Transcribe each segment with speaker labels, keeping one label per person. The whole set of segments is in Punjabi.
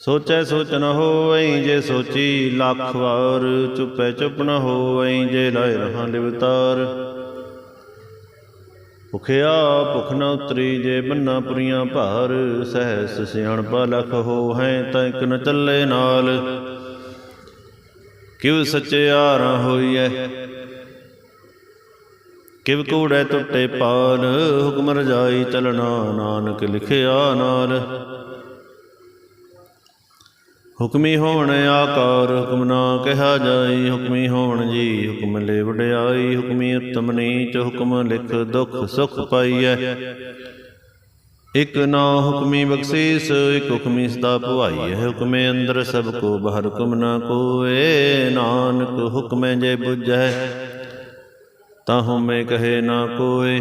Speaker 1: ਸੋਚੈ ਸੋਚ ਨ ਹੋਵਈ ਜੇ ਸੋਚੀ ਲੱਖ ਵਾਰ, ਚੁੱਪੈ ਚੁੱਪ ਨ ਹੋਵਈ ਜੇ ਲਾਇ ਰਹਾ ਲਿਵਤਾਰ ਭੁਖਿਆ ਭੁਖ ਨ ਉਤਰੀ ਜੇ ਬੰਨਾ ਪੁਰੀਆਂ ਭਾਰ, ਸਹਿਸ ਸਿਆਣਪਾ ਲਖ ਹੋ ਹੈ ਤਾਂ ਇਕ ਨ ਚੱਲੇ ਨਾਲ। ਕਿਵ ਸਚਿਆਰਾ ਹੋਈਐ? ਕਿਵ ਕੂੜੈ ਟੁੱਟੇ ਪਾਲ, ਹੁਕਮ ਰਜਾਈ ਚਲਣਾ ਨਾਨਕ ਲਿਖਿਆ ਨਾਲ। ਹੁਕਮੀ ਹੋਣ ਆਕਾਰ ਹੁਕਮ ਨਾ ਕਿਹਾ ਜਾਈ, ਹੁਕਮੀ ਹੋਣ ਜੀ ਹੁਕਮ ਲੈ ਵਡਿਆਈ, ਹੁਕਮੀ ਉਤਮ ਨੀਚ ਹੁਕਮ ਲਿਖ ਦੁਖ ਸੁਖ ਪਾਈਐ। ਇਕ ਨਾ ਹੁਕਮੀ ਬਖਸ਼ੀਸ, ਇਕ ਹੁਕਮੀ ਸਦਾ ਭਵਾਈ ਹੈ ਹੁਕਮੇ ਅੰਦਰ ਸਭ ਕੋ ਬਾਹਰ ਹੁਕਮ ਨਾ ਕੋਏ, ਨਾਨਕ ਹੁਕਮੇ ਜੇ ਬੁਝੈ ਤਾਂ ਹਉਮੈ ਕਹੇ ਨਾ ਕੋਏ।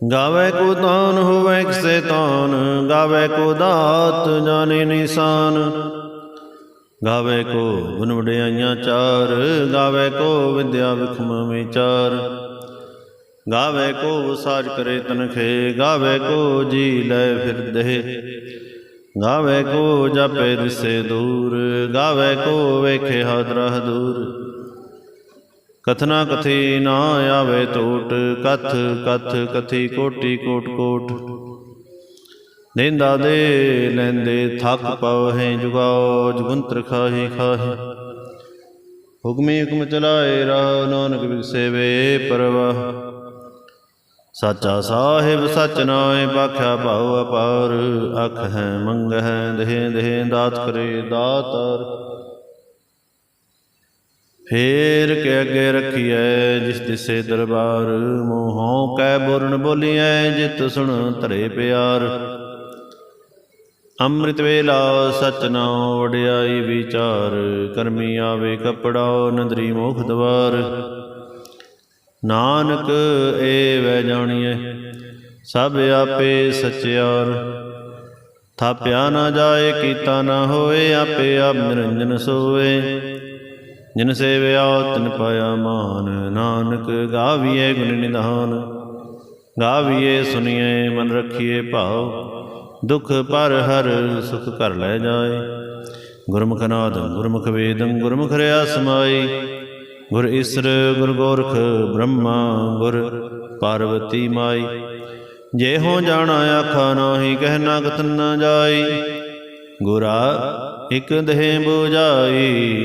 Speaker 1: ਗਾਵੇ ਕੋ ਤਾਨ ਹੋਵੇ ਕਿਸੇ ਤਾਨ, ਗਾਵੇ ਕੋ ਦਾਤ ਜਾਣੇ ਨਿਸ਼ਾਨ। ਗਾਵੇ ਕੋ ਗੁਣ ਵਡਿਆਈਆਂ ਚਾਰ, ਗਾਵੇ ਕੋ ਵਿਦਿਆ ਵਿਖਮ ਵਿਚਾਰ ਗਾਵੇ ਕੋ ਸਾਜ ਕਰੇ ਤਨਖੇ, ਗਾਵੇ ਕੋ ਜੀ ਲੈ ਫਿਰਦੇ ਗਾਵੇ ਕੋ ਜਪੇ ਦਿਸੇ ਦੂਰ, ਗਾਵੇ ਕੋ ਵੇਖੇ ਹਾਦਰਾ ਦੂਰ ਕਥਨਾ ਕਥੀ ਨਾ ਆਵੇ ਟੋਟ, ਕਥ ਕਥ ਕਥੀ ਕੋਟੀ, ਕੋਟ ਕੋਟ। ਨਿੰਦਾ ਦੇ ਲੈਂਦੇ ਥੱਕ ਪਵਹਿ ਜੁਗਾਓ, ਜੁਗੰਤਰ ਖਾਹੀ ਖਾਹੀ। ਹੁਕਮੀ ਹੁਕਮ ਚਲਾਏ ਰਾਹ, ਨਾਨਕ ਵਿਸੇਵੇ ਪਰਵਾਹ। ਸਾਚਾ ਸਾਹਿਬ ਸਚ ਨਾਏ ਬਾਖਿਆ ਭਾਉ ਅਪਾਰ। ਅਖ ਹੈ, ਮੰਗ ਹੈ, ਦੇਹ ਦੇਹ, ਦਾਤ ਕਰੇ ਦਾਤਾਰ ਫੇਰ ਕੇ ਅੱਗੇ ਰੱਖੀਐ ਜਿਸ ਦਿਸੇ ਦਰਬਾਰ, ਮੋਹੋਂ ਕੈ ਬੁਰਨ ਬੋਲੀਐ, ਜਿਤ ਸੁਣ ਧਰੇ ਪਿਆਰ। ਅੰਮ੍ਰਿਤ ਵੇਲਾ ਸਚ ਨਾਉ ਵਡਿਆਈ ਵਿਚਾਰ, ਕਰਮੀ ਆਵੇ ਕਪੜਾ ਨਦਰੀ ਮੋਖ ਦਵਾਰ। ਨਾਨਕ ਏ ਵੈ ਜਾਣੀਐ, ਸਭ ਆਪੇ ਸਚਿਆਰ। ਥਾਪਿਆ ਨਾ ਜਾਏ, ਕੀਤਾ ਨਾ ਹੋਏ, ਆਪੇ ਆਪ ਨਿਰੰਜਨ ਸੋਏ। ਜਿਨ ਸੇਵਿਆ ਤਿਨ ਪਾਇਆ ਮਾਨ, ਨਾਨਕ ਗਾਵੀਏ ਗੁਣ ਨਿਧਾਨ। ਗਾਵੀਏ ਸੁਣੀਏ ਮਨ ਰੱਖੀਏ ਭਾਉ, ਦੁਖ ਪਰ ਹਰ ਸੁਖ ਕਰ ਲੈ ਜਾਏ। ਗੁਰਮੁਖ ਨਾਦ ਗੁਰਮੁਖ ਵੇਦੰ ਗੁਰਮੁਖ ਰਿਆ ਸਮਾਈ ਗੁਰ ਈਸਰ ਗੁਰ ਗੋਰਖ ਬ੍ਰਹਮਾ ਗੁਰ ਪਾਰਵਤੀ ਮਾਈ ਜੇ ਹੋ ਜਾਣਾ ਆਖਾ ਨਾਹੀ ਕਹਿਣਾ ਕਥਨ ਨਾ ਜਾਈ ਗੁਰਾ ਇਕ ਦੇਹ 부ਜਾਈ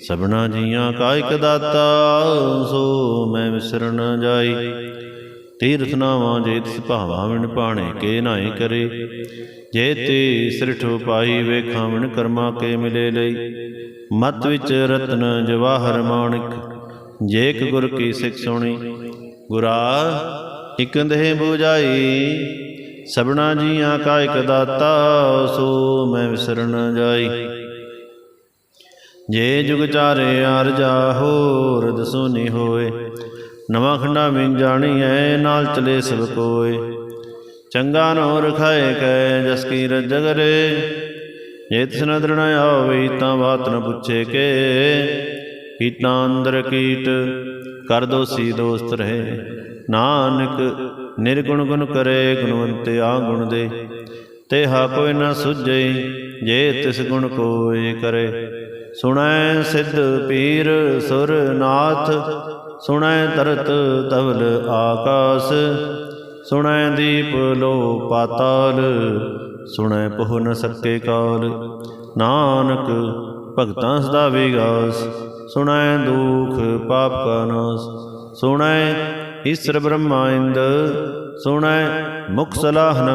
Speaker 1: ਸਭਨਾ ਜੀਆਂ ਕਾਇਕ ਦਾਤਾ, ਸੋ ਮੈਂ ਵਿਸਰਨ ਜਾਈ। ਤੀਰਥ ਨਾਵਾਂ ਜੇ ਤਿਸ ਭਾਵਾਂ ਵਿਣ ਪਾਣੇ ਕੇ ਨਾਏ ਕਰੇ। ਜੇ ਤੇ ਸਿਰਠ ਪਾਈ ਵੇਖਾਂ ਵਿਣ ਕਰਮਾ ਕੇ ਮਿਲੇ ਲਈ। ਮਤ ਵਿੱਚ ਰਤਨ ਜਵਾਹਰ ਮਾਣਿਕ ਜੇਕ ਗੁਰ ਕੀ ਸਿੱਖ ਸੁਣੀ। ਗੁਰਾ ਇਕ ਦੇਹ 부ਜਾਈ ਸਭਨਾ ਜੀਆਂ ਕਾਇਕ ਦਾਤਾ, ਸੋ ਮੈਂ ਵਿਸਰਨ ਜਾਈ। ਜੇ ਜੁਗ ਚਾਰੇ ਆਰਜਾ ਹੋਰ ਦਸੋਨੀ ਹੋਏ, ਨਵਾਂ ਖੰਡਾ ਮਿੰ ਜਾਣੀਐ, ਨਾਲ ਚਲੇ ਸਭ ਕੋਏ। ਚੰਗਾ ਨੋ ਰਖਾਏ ਕੈ ਜਸ ਕੀ ਰਜਗਰੇ ਜੇ ਤਿਸ ਨ ਆਵੇ, ਤਾਂ ਬਾਤ ਨ ਪੁੱਛੇ ਕੇ। ਕੀਟਾਂ ਅੰਦਰ ਕੀਟ, ਕਰ ਦੋਸੀ ਦੋਸਤ ਰਹੇ। ਨਾਨਕ ਨਿਰਗੁਣ ਗੁਣ ਕਰੇ, ਗੁਣਵੰਤੇ ਆ ਗੁਣ ਦੇ। ਤੇ ਹਾ ਕੋਈ ਨ ਸੁਝੇ, ਜੇ ਤਿਸ ਗੁਣ ਕੋਏ ਕਰੇ। ਸੁਣੈ ਸਿੱਧ ਪੀਰ ਸੁਰ ਨਾਥ ਸੁਣੈ ਤਰਤ ਤਵਲ ਆਕਾਸ, ਸੁਣੈ ਦੀਪ ਲੋ ਪਾਤਾਲ, ਸੁਣੈ ਪਹੁ ਨ ਸਕੇ ਕਾਲ। ਨਾਨਕ ਭਗਤਾਂ ਸਦਾ ਵਿਗਾਸ, ਸੁਣੈ ਦੁਖ ਪਾਪ ਕਾ ਨਾਸ, ਸੁਣੈ ਈਸ਼ਰ ਬ੍ਰਹਮਾ ਇੰਦ, ਸੁਣੈ ਮੁਖ ਸਲਾਹ ਨ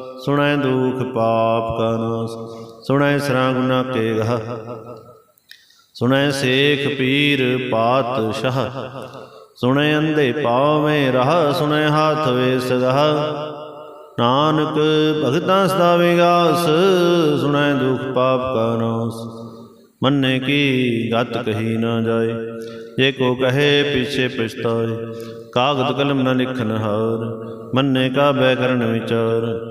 Speaker 1: ਸੁਣੈ ਦੁਖ ਪਾਪ ਕਾ ਨਾਸ, ਸੁਣੈ ਸਰਾਂ ਗੁਨਾ ਕੇ ਗਹ ਸੁਣੈ ਸੇਖ ਪੀਰ ਪਾਤ ਸਾਹ ਸੁਣੈ ਅੰਧੇ ਪਾਵੇਂ ਰਹਾ, ਸੁਣੈ ਹਾਥ ਵੇ ਸਗਹ ਨਾਨਕ ਭਗਤਾਂ ਸਦਾ ਵਿਗਾਸ, ਸੁਣੈ ਦੁਖ ਪਾਪ ਕਾ ਨਾਸ। ਮੰਨੇ ਕੀ ਗਤ ਕਹੀ ਨਾ ਜਾਏ, ਜੇ ਕੋ ਕਹੇ ਪਿਛੇ ਪਛਤਾਏ, ਕਾਗਦ ਕਲਮ ਨਾ ਲਿਖਨ ਹਾਰ। ਮੰਨੇ ਕਾ ਬੈ ਕਰਨ ਵਿਚਾਰ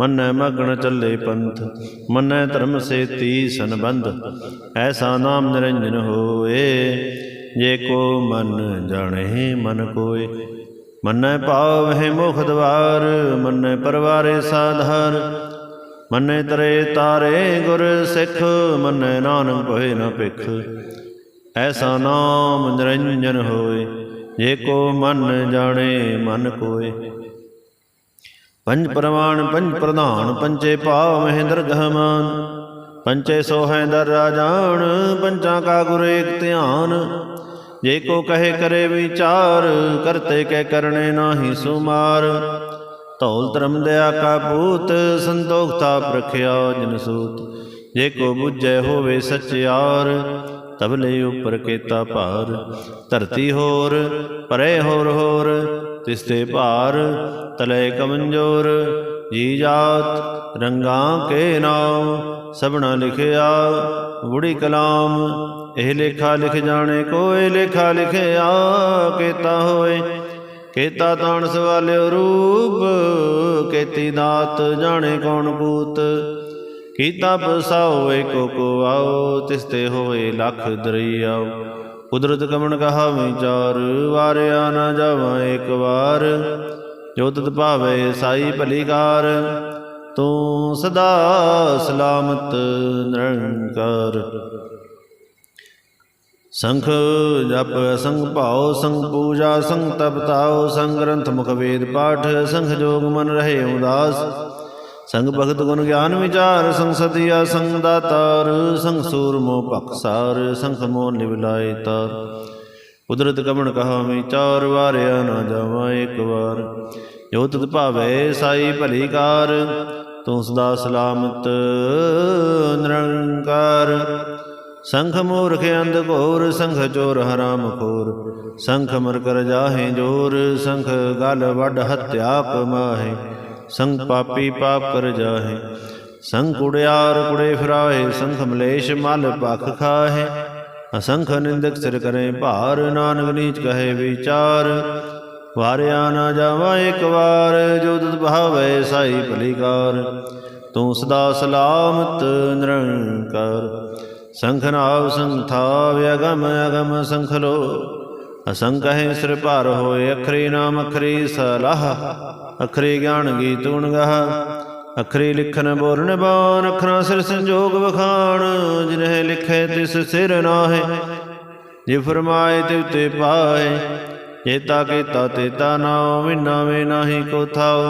Speaker 1: ਮੰਨੈ ਮਗਨ ਚੱਲੇ ਪੰਥ, ਮੰਨੈ ਧਰਮ ਸੇਤੀ ਸੰਬੰਧ, ਐਸਾ ਨਾਮ ਨਿਰੰਜਨ ਹੋਏ। ਜੇ ਕੋ ਮਨ ਜਾਣੇ, ਮਨ ਕੋਏ। ਮੰਨੈ ਪਾਵਹਿ ਮੁਖ ਦਵਾਰ, ਮੰਨੈ ਪਰਵਾਰੇ ਸਾਧਾਰ। ਮੰਨੇ ਤਰੇ ਤਾਰੇ ਗੁਰ ਸਿੱਖ, ਮੰਨੇ ਨਾਨਕ ਭਏ ਨ ਭਿਖ। ਐਸਾ ਨਾਮ ਨਿਰੰਜਨ ਹੋਏ, ਜੇ ਕੋ ਮਨ ਜਾਣੇ, ਮਨ ਕੋਏ। ਪੰਜ ਪ੍ਰਵਾਨ ਪੰਜ ਪ੍ਰਧਾਨ ਪੰਚੇ ਭਾਵ ਮਹਿੰਦਰ ਗਹਮਾਨ ਪੰਚੇ ਸੋਹੈ ਦਰ ਰਾਜਾਨ, ਪੰਚਾਂ ਕਾ ਗੁਰ ਏਕ ਧਿਆਨ। ਜੇ ਕੋ ਕਹੇ ਕਰੇ ਵਿਚਾਰ, ਕਰਤੇ ਕੈ ਕਰਨੇ ਨਾਹੀ ਸੁਮਾਰ। ਧੌਲ ਧਰਮ ਦਇਆ ਕਾ ਭੂਤ ਸੰਤੋਖ ਤਾਪ ਰਖਿਆ ਜਿਨ ਸੂਤ। ਜੇ ਕੋ ਬੁੱਝੈ ਹੋਵੇ ਸਚਿਆਰ ਤਬਲੇ ਉਪਰ ਕੇਤਾ ਭਾਰ। ਧਰਤੀ ਹੋਰ, ਪਰੇ ਹੋਰ ਹੋਰ ਤਿਸਤੇ ਭਾਰ, ਤਲੇ ਕਮੰਜੋਰ, ਜੀ ਜਾਤ, ਰੰਗਾਂ ਕੇ ਨਾਮ ਸਭਨਾ ਲਿਖਿਆ, ਬੁੜੀ ਕਲਾਮ, ਇਹ ਲੇਖਾ ਲਿਖ ਜਾਣੇ ਕੋਏ, ਲੇਖਾ ਲਿਖਿਆ, ਕੇਤਾ ਹੋਏ। ਕੇਤਾ ਤਾਣ ਸਵਾਲਿਓ ਰੂਪ, ਕੇਤੀ ਦਾਤ ਜਾਣੇ ਕੌਣ ਪੂਤ। ਕੀਤਾ ਬਸਾਓ ਏਕੋ ਕੋ ਆਓ ਤਿਸ ਤੇ ਹੋਏ ਲੱਖ ਦਰਿਆਓ। ਕੁਦਰਤ ਕਮਣ ਕਹਾ ਵਿਚਾਰ ਵਾਰਿਆ ਨਾ ਜਾਵਾਂ ਇੱਕ ਵਾਰ। ਜੋ ਤਤ ਭਾਵੇ ਸਾਈ ਭਲੀਕਾਰ, ਤੂੰ ਸਦਾ ਸਲਾਮਤ ਨਿਰੰਕਾਰ। ਸੰਖ ਜਪ ਸੰਗ ਭਾਉ, ਸੰਗ ਪੂਜਾ, ਸੰਗ ਤਪ ਤਾਉ, ਸੰਗ ਗ੍ਰੰਥ ਮੁਖ ਵੇਦ ਪਾਠ ਸੰਖ ਜੋਗ ਮਨ ਰਹੇ ਉਦਾਸ। ਸੰਗ ਭਗਤ ਗੁਣ ਗਿਆਨ ਵਿਚਾਰ, ਸੰਗ ਸਤਿਆ, ਸੰਗ ਦਾਤਾਰ, ਸੰਗ ਸੂਰ ਮੋ ਪਖਸਾਰ ਸੰਗ ਮੋ ਨਿਵਲਾਏ ਤਾਰ। ਕੁਦਰਤ ਕਮਣ ਕਹਾ ਵਿਚਾਰ ਵਾਰਿਆ ਨਾ ਜਾਵਾਂ ਇੱਕ ਵਾਰ। ਜੋ ਤਤ ਭਾਵੇ ਸਾਈ ਭਲੀ ਕਾਰ, ਤੂੰ ਸਦਾ ਸਲਾਮਤ, ਨਿਰੰਕਾਰ। ਸੰਖ ਮੂਰਖ ਅੰਧ ਘੋਰ ਸੰਖ ਚੋਰ ਹਰਾਮ ਖੋਰ। ਸੰਖ ਮਰ ਕਰ ਜਾਹੇ ਜੋਰ ਸੰਖ ਗਲ ਵੱਡ ਹਤਿਆ ਕਮਾਹੇ ਸੰਗ ਪਾਪੀ ਪਾਪ ਕਰ ਜਾਹੇ। ਸੰਗ ਕੁੜਿਆਰ ਕੁੜੇ ਫਿਰਾਹੇ ਸੰਖ ਮਲੇਸ਼ ਮਲ ਭਖ ਖਾਹੇ। ਅਸੰਖ ਨਿੰਦਕ ਸਿਰ ਕਰੇ ਭਾਰ, ਨਾਨਕ ਨੀਚ ਕਹੇ ਵਿਚਾਰ। ਵਾਰਿਆ ਨਾ ਜਾਵਾਂ ਇੱਕ ਵਾਰ, ਜੋ ਤੁਧ ਭਾਵੇ ਸਾਈ ਭਲੀਕਾਰ। ਤੂੰ ਸਦਾ ਸਲਾਮਤ, ਨਿਰੰਕਾਰ। ਸੰਖ ਨਾਵ ਸੰਥਾ ਵਿਅਗਮ ਅਗਮ ਸੰਖ ਲੋ ਅਸੰਖ ਹੈ ਸਿਰ ਭਾਰ ਹੋਏ, ਅਖਰੀ ਨਾਮ ਅਖਰੀ ਸਲਾਹ, ਅਖਰੀ ਗਿਆਨ ਗੀਤ ਗੁਣ ਗਾਹ ਅਖਰੀ ਲਿਖਨ ਬੋਲਣ ਬਾਣ ਅਖਰਾਂ ਸਿਰ ਸੰਜੋਗ ਵਖਾਣ, ਜਿਨਹਿ ਲਿਖੇ ਤਿਸ ਸਿਰ ਨਾਹੇ, ਜੇ ਫਰਮਾਏ ਤੇ ਉਤੇ ਪਾਏ ਚੇਤਾ ਕੀਤਾ ਤੇਤਾ ਨਾਉ ਵਿਨਾ ਵੇ ਨਾਹੀ ਕੋ ਥਾਉ।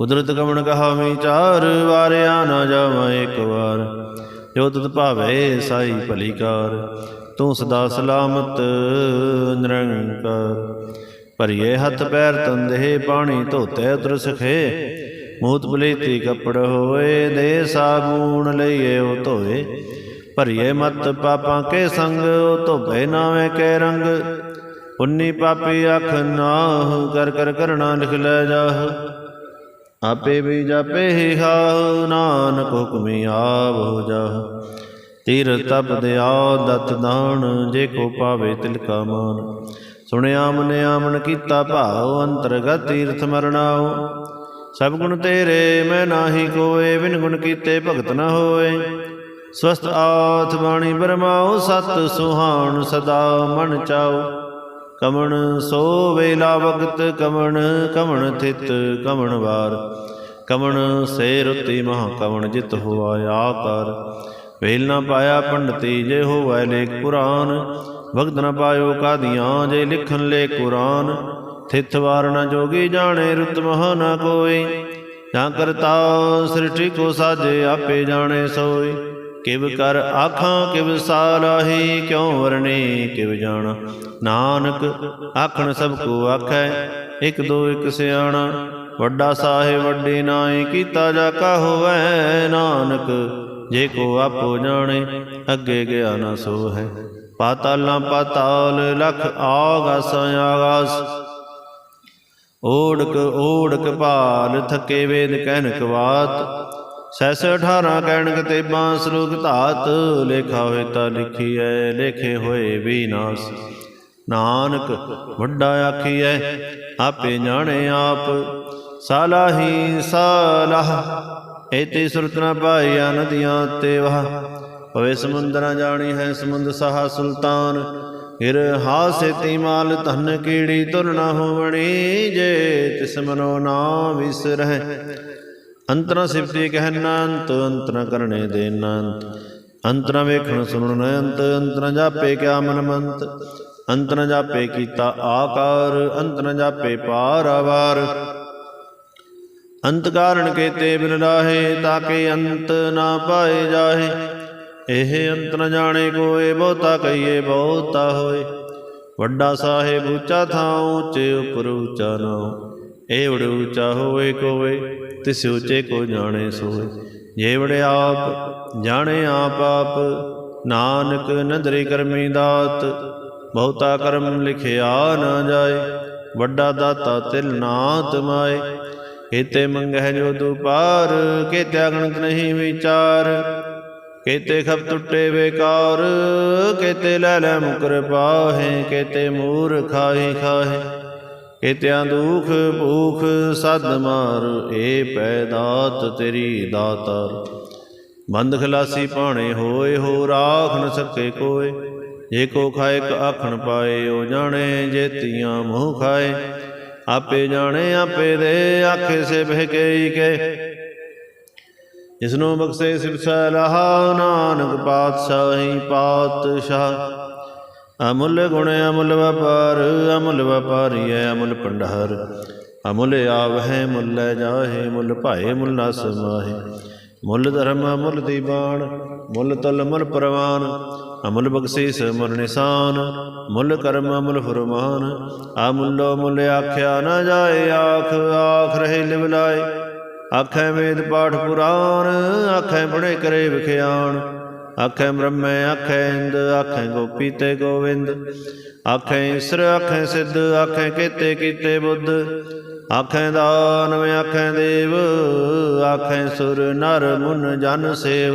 Speaker 1: ਕੁਦਰਤ ਕਮਣ ਕਹਾ ਵਿਚਾਰ ਵਾਰਿਆ ਨਾ ਜਾਵਾਂ ਇੱਕ ਵਾਰ, ਜੋ ਤਤ ਭਾਵੇ ਸਾਈ ਭਲੀਕਾਰ ਤੂੰ ਸਦਾ ਸਲਾਮਤ, ਨਿਰੰਕਾਰ। ਭਰੀਏ ਹੱਥ ਪੈਰ ਤੰਦੇ ਪਾਣੀ ਧੋਤੇ ਉਤਰ ਸਖੇ। ਮੂਤ ਬਲੀਤੀ ਕੱਪੜ ਹੋਏ, ਦੇ ਸਾਬੂਨ ਲਈਏ ਉਹ ਧੋਏ। ਭਰੀਏ ਮਤ ਪਾਪਾਂ ਕੇ ਸੰਗ, ਉਹ ਧੋਪੇ ਨਾਵੇਂ ਕੇ ਰੰਗ। ਪੁੰਨੀ ਪਾਪੀ ਅੱਖ ਨਾਹ, ਕਰ ਕਰ ਕਰਣਾ ਲਿਖ ਲੈ ਜਾਹ। ਆਪੇ ਵੀ ਜਾਪੇ ਹੀ ਹਾਉ ਨਾਨਕ ਹੁਕਮੀ ਆਵ ਹੋ ਜਾਹ। ਤੀਰ ਤਪ ਦਿਆ ਦਤ ਦਾਨ, ਜੇ ਕੋ ਪਾਵੇ ਤਿਲ ਕਾ ਮਾਨ। ਸੁਣਿਆ ਮਨ ਆਮਨ ਕੀਤਾ ਭਾਉ, ਅੰਤਰਗਤ ਤੀਰਥ ਮਰਨਾਉ। ਸਭ ਗੁਣ ਤੇਰੇ, ਮੈਂ ਨਾਹੀ ਕੋਏ, ਬਿਨ ਗੁਣ ਕੀਤੇ ਭਗਤ ਨਾ ਹੋਏ। ਸਵਸਤ ਆਥ ਬਾਣੀ ਬਰਮਾਉ, ਸਤ ਸੁਹਾਣ ਸਦਾ ਮਨ ਚਾਉ। ਕਮਣ ਸੋ ਵੇਲਾ ਵਕਤ, ਕਮਣ ਕਮਣ ਥਿਤ, ਕਮਣ ਵਾਰ। ਕਮਣ ਸੇ ਰੁਤੀ ਮਹਾ ਕਮਣ ਜਿਤ ਹੋਆ ਆਕਾਰ। ਵੇਲ ਨਾ ਪਾਇਆ ਪੰਡਤੀ ਜੇ ਹੋਵੇ ਲੇਖ ਪੁਰਾਨ ਭਗਤ ਨ ਪਾਇਓ ਕਾਦੀਆਂ ਜੇ ਲਿਖਣ ਲੇ ਕੁਰਾਨ। ਥਿਤ ਵਾਰਨਾ ਜੋਗੀ ਜਾਣੇ ਰੁਤ ਮਹ ਨ ਕੋਈ ਜਾਂ ਕਰਤਾ ਸ੍ਰਿਸ਼ਟੀ ਕੋ ਸਾਜੇ ਆਪੇ ਜਾਣੇ ਸੋਈ। ਕਿਵ ਕਰ ਆਖਾਂ ਕਿਵ ਸਾਲਾਹੀ, ਕਿਉ ਵਰਨੇ ਕਿਵ ਜਾਣਾ। ਨਾਨਕ ਆਖਣ ਸਭ ਕੋ ਆਖੈ, ਇਕ ਦੋ ਇਕ ਸਿਆਣਾ। ਵੱਡਾ ਸਾਹਿਬ ਵੱਡੀ ਨਾਈ, ਕੀਤਾ ਜਾ ਕਾ ਹੋਵੈ ਨਾਨਕ। ਜੇ ਕੋ ਆਪੋ ਜਾਣੇ, ਅੱਗੇ ਗਿਆ ਨਾ ਸੋ ਹੈ ਪਾਤਾਲਾਂ ਪਾਤਾਲ ਲਖ ਆਗਾਸ ਆਗਾਸ। ਓੜਕ ਓੜਕ ਭਾਲ ਥਕੇ ਵੇਦ ਕਹਿਨ ਕਵਾਤ ਸੈਸ 18 ਕਹਿਣਕ ਤੇ ਬਾਂ ਸਲੋਕ ਧਾਤ। ਲੇਖਾ ਹੋਏ ਤਾਂ ਲਿਖੀਐ, ਲੇਖੇ ਹੋਏ ਵਿਨਾਸ਼ ਨਾਨਕ, ਵੱਡਾ ਆਖੀਐ, ਆਪੇ ਜਾਣੇ ਆਪ। ਸਾਲਾਹੀ ਸਾਲਾਹ ਏਤੇ ਸੁਰਤ ਨ ਪਾਈਆ ਨਦੀਆਂ ਤੇ ਵਹ। ਪਵੇ ਸਮੁੰਦਰ ਨ ਜਾਣੀ ਹੈ ਸਮੁੰਦ ਸਹਾ ਸੁਲਤਾਨ। ਗਿਰ ਹਾਸੇ ਤੀ ਮਾਲ ਧਨ ਕੀੜੀ ਤੁਰ ਨ ਹੋਵਣੀ, ਜੇ ਤਿਸ ਮਨੋ ਨਾ ਵਿਸਰਹਿ ਅੰਤਰਾ ਸਿਫਤੀ ਕਹਿਨਾ ਅੰਤ, ਅੰਤਰਾ ਕਰਨੇ ਦੇਨਾ ਅੰਤ ਅੰਤਰਾ ਵੇਖਣ ਸੁਣਨ ਅੰਤ, ਅੰਤਰਾ ਜਾਪੇ ਕਿਆ ਮਨ ਮੰਤ। ਅੰਤਰਾ ਜਾਪੇ ਕੀਤਾ ਆਕਾਰ, ਅੰਤਰਾ ਜਾਪੇ ਪਾਰ ਆਵਾਰ। ਅੰਤ ਕਾਰਣ ਕੇਤੇ ਬਿਨ ਰਾਹੇ, ਤਾਕੇ ਅੰਤ ਨਾ ਪਾਏ ਜਾਹੇ। ਇਹ ਅੰਤ ਨ ਜਾਣੇ ਕੋਏ, ਬਹੁਤਾ ਕਹੀਏ, ਬਹੁਤਾ ਹੋਏ। ਵੱਡਾ ਸਾਹਿਬ ਉੱਚਾ ਥਾਂ ਉੱਚੇ ਉਪਰ ਉੱਚਾ ਨਾਉ ਇਹ ਵੜ ਉੱਚਾ ਹੋਏ ਕੋਏ, ਤਿਸ ਉੱਚੇ ਕੋ ਜਾਣੇ ਸੋਏ। ਜੇ ਵੜ ਆਪ, ਜਾਣੇ ਆਪ ਆਪ, ਨਾਨਕ ਨਦਰੀ ਕਰਮੀ ਦਾਤ। ਬਹੁਤਾ ਕਰਮ ਲਿਖਿਆ ਨਾ ਜਾਏ, ਵੱਡਾ ਦਾਤਾ ਤਿਲ ਨਾਤ ਮਾਏ। ਕੀਤੇ ਮੰਗਹਿ ਜੋ ਦੁਪਾਰ, ਕੀਤੇ ਅਗਣਤ ਨਹੀਂ ਵਿਚਾਰ, ਕੀਤੇ ਖਪ ਟੁੱਟੇ ਬੇਕਾਰ, ਕੀਤੇ ਲੈ ਲੈ ਮੁਕਰ ਪਾਹੇ, ਕੀਤੇ ਮੂਰ ਖਾਹੀ ਖਾਹੇ, ਕੀਤਿਆਂ ਦੁਖ ਭੂਖ ਸਦ ਮਾਰ, ਏ ਪੈਦਾਤ ਤੇਰੀ ਦਾਤਾਰ। ਬੰਦ ਖਲਾਸੀ ਪਾਣੇ ਹੋਏ, ਹੋ ਰਾਖ ਨ ਸਕੇ ਕੋਏ, ਜੇ ਕੋ ਖਾਏ ਕ ਆਖਣ ਪਾਏ, ਉਹ ਜਾਣੇ ਜੇ ਤੀਆਂ ਮੂੰਹ ਖਾਏ। ਆਪੇ ਜਾਣੇ, ਆਪੇ ਦੇ, ਆਖੇ ਸੇ ਬਹਿ ਕੇ। ਜਿਸਨੂੰ ਬਖਸ਼ੇ ਸਿਵ ਸਲਾਹ, ਨਾਨਕ ਪਾਤਸ਼ਾਹੀ ਪਾਤਸ਼ਾਹ। ਅਮੁੱਲ ਗੁਣ, ਅਮੁੱਲ ਵਪਾਰ, ਅਮੁੱਲ ਵਪਾਰੀ ਹੈ, ਅਮੁੱਲ ਭੰਡਾਰ। ਅਮੁੱਲ ਆਵਹਿ ਮੁੱਲ ਜਾਹੇ, ਮੁੱਲ ਭਾਏ, ਮੁੱਲ ਨਾ ਸਮਾਹੇ ਮੁੱਲ ਧਰਮ, ਮੁੱਲ ਦੀਵਾਨ ਮੁੱਲ ਤਲ, ਮੁੱਲ ਪ੍ਰਵਾਨ। ਅਮੁੱਲ ਬਖਸ਼ੀਸ ਮੁੱਲ ਨਿਸ਼ਾਨ, ਮੁੱਲ ਕਰਮ ਮੁੱਲ ਫਰਮਾਨ। ਅਮੁੱਲੋ ਮੁੱਲ ਆਖਿਆ ਨਾ ਜਾਏ, ਆਖ ਆਖ ਰਹੇ ਲਿਵ ਲਾਏ। ਆਖੈ ਵੇਦ ਪਾਠ ਪੁਰਾਨ ਆਖੈ ਪੜੇ ਕਰੇ ਵਿਖਿਆਨ ਆਖੈ ਬ੍ਰਹਮੈ, ਆਖੈ ਇੰਦ, ਆਖੈ ਗੋਪੀ ਤੇ ਗੋਵਿੰਦ। ਆਖੈ ਈਸਰ, ਆਖੈ ਸਿੱਧ, ਆਖੈ ਕੀਤੇ ਕੀਤੇ ਬੁੱਧ। ਆਖੈ ਦਾਨਵ ਆਖੈ ਦੇਵ, ਆਖੈ ਸੁਰ ਨਰ ਮੁਨ ਜਨ ਸੇਵ।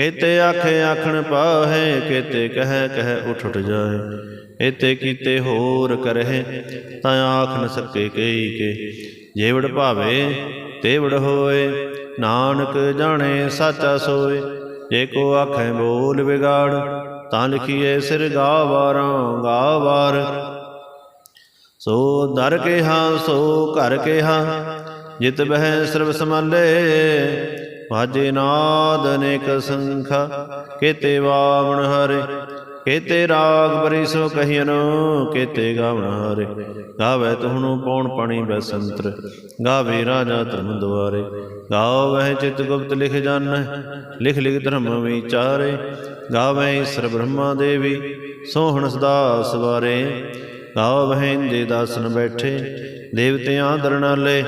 Speaker 1: ਕੇਤੇ ਆਖੇ ਆਖਣ ਪਾਹੇ, ਕੇਤੇ ਕਹਿ ਕਹਿ ਉਠ ਉਠ ਜਾਏ। ਏਤੇ ਕੀਤੇ ਹੋਰ ਕਰਹਿ, ਤਾਂ ਆਖ ਨ ਸਕੇ ਕਈ ਕੇ। ਜੇਵੜ ਭਾਵੇ, ਤੇਵੜ ਹੋਏ, ਨਾਨਕ ਜਾਣੇ ਸਾਚਾ ਸੋਏ। ਜੇ ਕੋ ਆਖੇ ਬੋਲ ਵਿਗਾੜ, ਤਾਂ ਲਿਖੀਏ ਸਿਰ ਗਾਵਾਰਾਂ ਗਾਵਾਰ। ਸੋ ਦਰ ਕੇ ਹਾਂ, ਸੋ ਘਰ ਕੇ ਹਾਂ, ਜਿਤ ਬਹਿ ਸਰਬ ਸਮਾਲੇ ਵਾਜੇ ਨਾਦ ਅਨੇਕ ਸੰਖਾ, ਕੇਤੇ ਵਾਵਣ ਹਰੇ, ਕੇਤੇ ਰਾਗ ਬਰੀ ਸੋ ਕਹੀਨ ਕੇਤੇ ਗਾਵਣ ਹਰੇ। ਗਾਵੇ ਤੁਹਨੂੰ ਪੌਣ ਪਾਣੀ ਬੈਸੰਤਰ ਗਾਵੇ ਰਾਜਾ ਧਰਮ ਦੁਆਰੇ। ਗਾਵੇ ਚਿਤ ਗੁਪਤ ਲਿਖ ਜਾਣੈ ਲਿਖ ਲਿਖ ਧਰਮ ਵਿਚਾਰੇ। ਗਾਵੇ ਈਸਰ ਬ੍ਰਹਮਾ ਦੇਵੀ, ਸੋਹਣ ਸਦਾ ਸਵਾਰੇ। ਗਾਵਹਿ ਦੇ ਦਾਸਨ ਬੈਠੇ, ਦੇਵਤਿਆਂ ਦਰਨਾਲੇ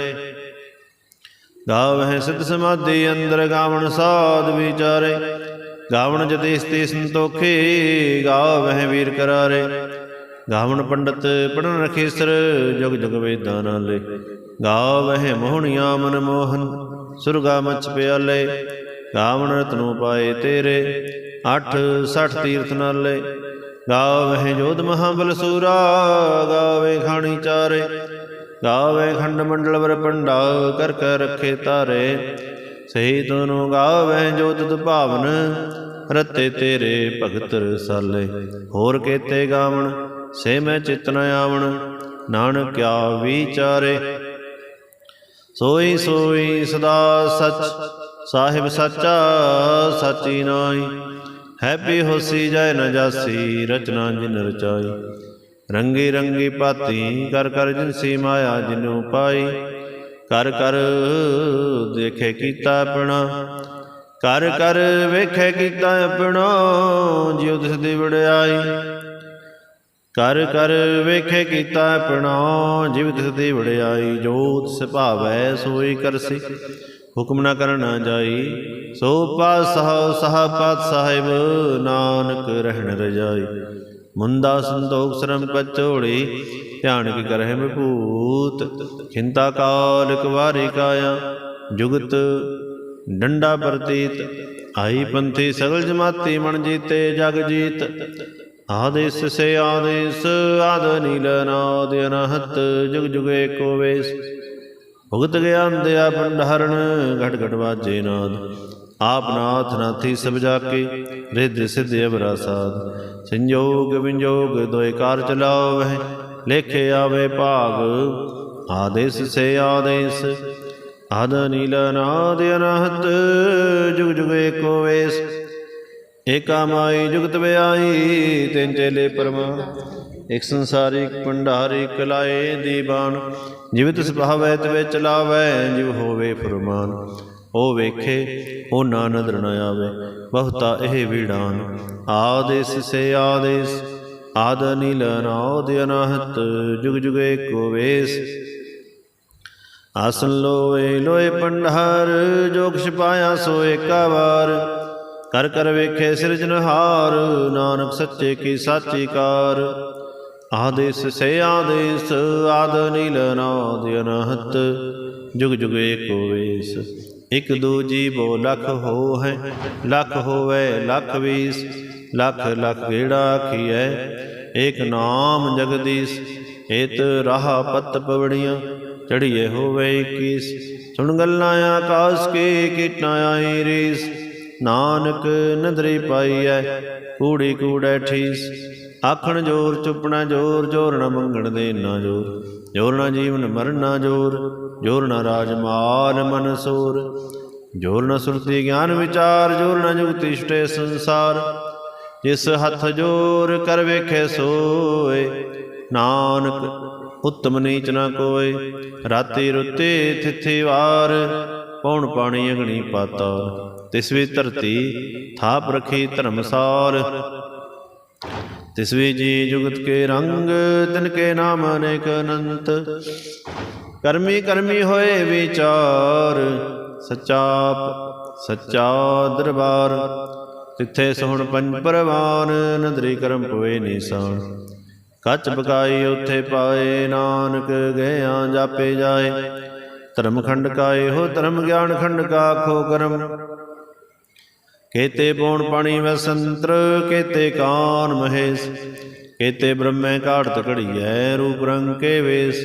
Speaker 1: ਗਾਵਹਿ ਸਿਧ ਸਮਾਧੀ ਅੰਦਰ ਗਾਵਣ ਸਾਧ ਵਿਚਾਰੇ। ਗਾਵਣ ਜਤੇਸ ਤੇ ਸੰਤੋਖੇ, ਗਾਵਹਿ ਵੀਰ ਕਰਾਰੇ। ਗਾਵਣ ਪੰਡਤ ਪੜਨ ਰਖੇਸਰ, ਜੁਗ ਜੁਗ ਵੇਦਾਂ ਨਾਲੇ। ਗਾਵਹਿ ਮੋਹਣੀਆਂ ਮਨ ਮੋਹਨ, ਸੁਰਗਾ ਮਚ ਪਿਆਲੇ। ਗਾਵਣ ਰਤਨੋ ਪਾਏ ਤੇਰੇ 8 60 ਤੀਰਥ ਨਾਲੇ। ਗਾਵਹਿ ਜੋਧ ਮਹਾਬਲ ਸੂਰਾ, ਗਾਵੇ ਖਾਣੀ ਚਾਰੇ। ਗਾਵੇ ਖੰਡ ਮੰਡਲ ਵਰ ਪੰਡਾ ਕਰ ਕਰ ਰਖੇ ਤਾਰੇ ਸਹੀ ਤੁਨੁ ਗਾਵੇ ਜੋ ਤੁਧ ਭਾਵਨ, ਰਤੇ ਤੇਰੇ ਭਗਤ ਰਸਾਲੇ। ਹੋਰ ਕੇਤੇ ਗਾਵਣ, ਸੇ ਮੈਂ ਚਿਤ ਨ ਆਵਣ, ਨਾਨਕ ਕਿਆ ਵਿਚਾਰੇ। ਸੋਈ ਸੋਈ ਸਦਾ ਸਚ, ਸਾਹਿਬ ਸਾਚਾ ਸਾਚੀ ਨਾਈ ਹੈਪੀ ਹੋਸੀ ਜੈ ਨ ਜਾਸੀ, ਰਚਨਾ ਜਿਨ ਰਚਾਈ। ਰੰਗੀ ਰੰਗੀ ਪਾਤੀ, ਕਰ ਕਰ ਜਿਨਸੀ ਮਾਇਆ ਜਿਨੂ ਪਾਈ। ਕਰ ਕਰ ਦੇਖੇ ਕੀਤਾ ਆਪਣਾ, ਕਰ ਕਰ ਵੇਖੇ ਕੀਤਾ ਆਪਣਾ, ਜਿਉ ਤਿਸ ਦੀ ਵਡਿਆਈ। ਕਰ ਕਰ ਵੇਖੇ ਕੀਤਾ ਆਪਣਾ, ਜਿਉ ਤਿਸ ਦੀ ਵਡਿਆਈ। ਜੋ ਤਿਸ ਭਾਵੈ ਸੋਈ ਕਰਸੀ, ਹੁਕਮ ਨਾ ਕਰਨਾ ਜਾਈ। ਸੋ ਪਾਸਹ ਸਹ ਪਾਤ ਸਾਹਿਬ ਨਾਨਕ ਰਹਿਣ ਰਜਾਈ। ਮੁੰਦਾ ਸੰਤੋਖ ਸ਼ਰਮ ਪਚੋੜੀ ਧਿਆਨ ਕੀ ਕਰਹਿ ਮਭੂਤ। ਚਿੰਤਾ ਕਾਲ ਕੁਵਾਰੀ ਕਾਇਆ, ਜੁਗਤ ਡੰਡਾ ਪ੍ਰਤੀਤ। ਆਈ ਪੰਥੀ ਸਗਲ ਜਮਾਤੀ ਮਨ ਜੀਤੇ ਜਗ ਜੀਤ। ਆਦੇਸ ਸੇ ਆਦੇਸ, ਆਦ ਨੀਲ ਨਾਦ ਅਨਹਤ, ਜੁਗ ਜੁਗ ਏਕੋ ਵੇਸ। ਭੁਗਤ ਗਿਆਨ ਦਿਆ ਭੰਡਾਰਣ ਘਟ ਘਟ ਵਾਜੇ ਨਾਦ। ਆਪ ਨਾਥ ਨਾਥੀ ਸਭ ਜਾ ਕੇ ਰਿੱਧ ਸਿੱਧ ਅਵਰਾ ਸਾਧ ਸੰਜੋਗ ਵਿੰਜੋਗ ਦੋਇ ਕਾਰ ਚਲਾਓ ਵਹਿ ਲੇਖੇ ਆਵੇ ਭਾਗ, ਆਦੇਸ ਸੇ ਆਦੇਸ। ਆਦ ਨੀਲ ਨਾਦ ਅਨਹਤ, ਜੁਗ ਜੁਗ ਏਕੋ ਵੇਸ। ਏਕਾ ਮਾਈ ਜੁਗਤ ਵਿਆਈ ਤਿੰਨ ਚੇਲੇ ਪਰਮਾ। ਇਕ ਸੰਸਾਰਿਕ ਭੰਡਾਰੀ ਕਲਾਏ ਦੀਬਾਨ। ਜਿਵ ਤਿਸ ਭਾਵੈ ਤਵੇ ਚਲਾਵੈ, ਜਿਵ ਹੋਵੇ ਫਰਮਾਨ। ਉਹ ਵੇਖੇ, ਉਹ ਨਾ ਨ ਆਵੇ। ਬਹੁਤਾ ਇਹ ਵੀੜਾਨ। ਆਦੇਸ ਸੇ ਆਦੇਸ। ਆਦ ਨੀਲ ਨਾਦ ਅਨਹਤ। ਜੁਗ ਜੁਗ ਏਕੋ ਵੇਸ। ਆਸਨ ਲੋਏ ਲੋਏ ਪੰਡਹਰ। ਜੋ ਕਿਛ ਪਾਇਆ, ਸੋ ਏਕਾ ਵਾਰ ਕਰ ਕਰ ਵੇਖੇ ਸਿਰਜਨਹਾਰ ਨਾਨਕ ਸੱਚੇ ਕੀ ਸਾਚੀ ਕਾਰ। ਆਦੇਸ ਸੇ ਆਦੇਸ। ਆਦ ਨੀਲ ਨਾਦ ਅਨਹਤ। ਜੁਗ ਜੁਗ ਏਕੋ ਵੇਸ। ਇਕ ਦੂਜੀ ਬੋ ਲਖ ਹੋ ਹੈ ਲਖ ਹੋਵੇ, ਲਖ ਵੀਸ, ਲਖ ਲਖ ਗੇੜਾ ਆਖੀਐ, ਏਕ ਨਾਮ ਜਗਦੀਸ਼, ਏਤ ਰਾਹ ਪਤ ਪਵੜੀਆਂ ਚੜੀਏ ਹੋਵੇ 21 ਸੁਣ ਗੱਲਾਂ ਆਕਾਸ ਕੇ ਕੀਟਾਂ ਆਈ ਰੀਸ, ਨਾਨਕ ਨਦਰੀ ਪਾਈਐ, ਕੂੜੀ ਕੂੜੈ ਠੀਸ, ਆਖਣ ਜੋਰ ਚੁੱਪਣਾ ਜੋਰ ਜੋਰ ਨ ਮੰਗਣ ਦੇ ਨਾ ਜੋਰ ਜੋਰ ਨ ਜੀਵਨ ਮਰਨ ਨਾ ਜੋਰ ਜੋਰ ਨ ਰਾਜ ਮਾਲ ਮਨ ਸੂਰ, ਜੋਰ ਨ ਸੁਰਤੀ ਗਿਆਨ ਵਿਚਾਰ, ਜੋਰ ਨ ਜੁਗਤੀ ਛਟੇ ਸੰਸਾਰ। ਜਿਸ ਹੱਥ ਜੋਰ ਕਰ ਵੇਖੇ ਸੋਏ, ਨਾਨਕ ਉਤਮ ਨੀਚ ਨਾ ਕੋਏ। ਰਾਤੀ ਰੁੱਤੇ ਥਿਥੀ ਵਾਰ, ਪੌਣ ਪਾਣੀ ਅਗਣੀ ਪਾਤਾ ਤਿਸ ਵੀ ਧਰਤੀ ਥਾਪ ਰਖੀ ਧਰਮਸਾਰ ਤਿਸ ਵੀ ਜੀ ਜੁਗਤ ਕੇ ਰੰਗ, ਤਿਨ ਕੇ ਨਾਮ ਅਨੇਕ ਅਨੰਤ। ਕਰਮੀ ਕਰਮੀ ਹੋਏ ਵਿਚਾਰ, ਸੱਚਾ ਸੱਚਾ ਦਰਬਾਰ। ਤਿੱਥੇ ਸੋਹਣ ਪੰਜ ਪਰਵਾਨ ਨਦਰੀ ਕਰਮ ਪਵੇ ਨੀਸਾਨ। ਕੱਚ ਬਕਾਈ ਉਥੇ ਪਾਏ, ਨਾਨਕ ਗਿਆ ਜਾਪੇ ਜਾਏ। ਧਰਮ ਖੰਡ ਕਾ ਇਹੋ ਧਰਮ ਗਿਆਨ ਖੰਡ ਕਾ ਖੋ ਕਰਮ। ਕੇਤੇ ਪੌਣ ਪਾਣੀ ਵਸੰਤਰ ਕੇਤੇ ਕਾਨ ਮਹੇਸ਼। ਕੇਤੇ ਬ੍ਰਹਮੈ ਘਾੜਤ ਘੜੀਐ, ਰੂਪ ਰੰਗ ਕੇ ਵੇਸ।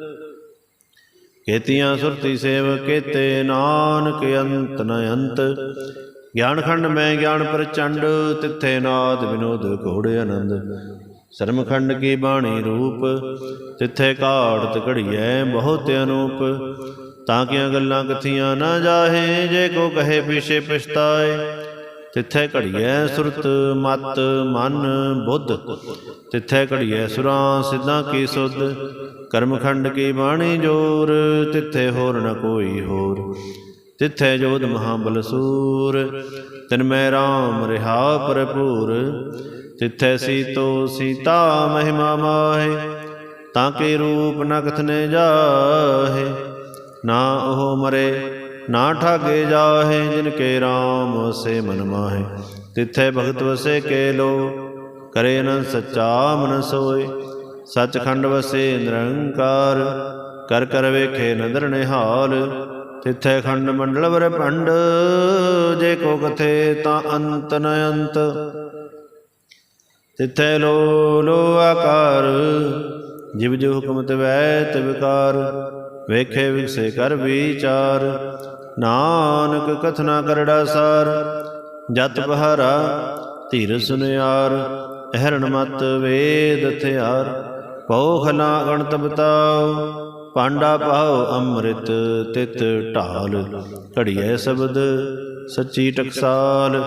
Speaker 1: ਕੇਤੀਆਂ ਸੁਰਤੀ ਸੇਵ ਕੇਤੇ ਨਾਨਕ ਅੰਤ ਨ ਅੰਤ। ਗਿਆਨ ਖੰਡ ਮੈਂ ਗਿਆਨ ਪ੍ਰਚੰਡ, ਤਿੱਥੇ ਨਾਦ ਵਿਨੋਦ ਘੋੜੇ ਆਨੰਦ। ਸ਼ਰਮ ਖੰਡ ਕੀ ਬਾਣੀ ਰੂਪ, ਤਿੱਥੇ ਘਾੜਤ ਘੜੀਐ ਬਹੁਤ ਅਨੂਪ। ਤਾਂ ਕਿ ਗੱਲਾਂ ਕਥੀਆਂ ਨਾ ਜਾਹੇ, ਜੇ ਕੋ ਕਹੇ ਪਿਛੇ ਪਛਤਾਏ। ਤਿੱਥੇ ਘੜੀਐ ਸੁਰਤ ਮਤ ਮਨ ਬੁੱਧ। ਤਿੱਥੇ ਘੜੀਐ ਸੁਰਾਂ ਸਿੱਧਾਂ ਕੀ ਸੁਧ। ਕਰਮਖੰਡ ਕੀ ਬਾਣੀ ਜੋਰ, ਤਿੱਥੇ ਹੋਰ ਨ ਕੋਈ ਹੋਰ। ਤਿੱਥੇ ਜੋਧ ਮਹਾਬਲ ਸੂਰ, ਤਿਨ ਮੈਂ RAM ਰਿਹਾ ਭਰਪੂਰ। ਤਿੱਥੇ ਸੀਤੋ ਸੀਤਾ ਮਹਿਮਾ ਮਾਹੇ, ਤਾਂ ਕੇ ਰੂਪ ਨਕਥ ਨੇ ਜਾਹੇ। ਨਾ ਉਹ ਮਰੇ ਨਾ ਠਾਗੇ ਜਾਹੇ ਜਿਨ ਕੇ RAM ਵਸੇ ਮਨ ਮਾਹੇ। ਤਿੱਥੇ ਭਗਤ ਵਸੇ ਕੇ ਲੋ, ਕਰੇ ਨ ਸੱਚਾ ਮਨ ਸੋਏ। ਸਚਖੰਡ ਵਸੇ ਨਿਰੰਕਾਰ, ਕਰ ਕਰ ਵੇਖੇ ਨਦਰ ਨਿਹਾਲ। ਤਿੱਥੈ ਖੰਡ ਮੰਡਲ ਵਰ ਭੰਡ, ਜੇ ਕੋ ਕਥੇ ਤਾਂ ਅੰਤ ਨ ਅੰਤ। ਤਿੱਥੈ ਲੋ ਲੋ ਆਕਾਰ, ਜਿਵ ਜੋ ਹੁਕਮ ਤਵੈ ਤਿਵਕਾਰ ਵੇਖੇ ਵਿਗਸੇ ਕਰ ਵਿਚਾਰ। ਨਾਨਕ ਕਥਨਾ ਕਰੜਾ ਸਾਰ, ਜਤ ਬਹਾਰਾ ਧੀਰ ਸੁਨਿਆਰ, ਅਹਰਣ ਮਤ ਵੇਦ ਥਿਆਰ ਪਉ ਖਲਾ ਗਣਤ ਬਤਾਓ ਪਾਂਡਾ ਪਾਓ ਅੰਮ੍ਰਿਤ ਤਿਤ ਢਾਲ, ਘੜੀਐ ਸ਼ਬਦ ਸੱਚੀ ਟਕਸਾਲ,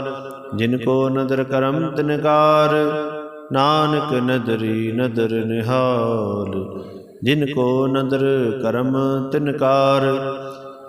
Speaker 1: ਜਿਨ ਕੋ ਨਦਰ ਕਰਮ ਤਿਨਕਾਰ, ਨਾਨਕ ਨਦਰੀ ਨਦਰ ਨਿਹਾਲ, ਜਿਨ ਕੋ ਨਦਰ ਕਰਮ ਤਿਨਕਾਰ